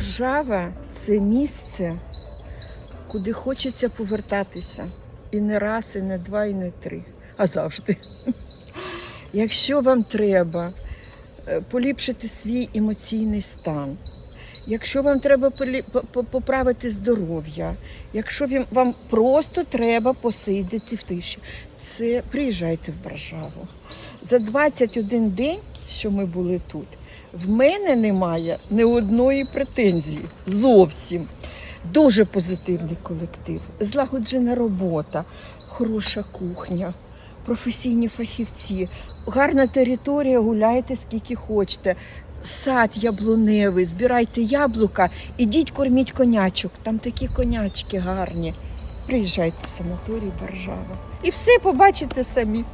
Боржава це місце, куди хочеться повертатися. І не раз, і не два, і не три, а завжди. Якщо вам треба е, поліпшити свій емоційний стан, якщо вам треба поправити здоров'я, якщо вам просто треба посидіти в тиші, це приїжджайте в Боржаву. За 21 день, що ми були тут, в мене немає ні одної претензії. Зовсім. Дуже позитивний колектив, злагоджена робота, хороша кухня, професійні фахівці, гарна територія, гуляйте скільки хочете. Сад яблуневий, збирайте яблука, ідіть корміть конячок. Там такі конячки гарні. Приїжджайте в санаторій Боржава. І все побачите самі.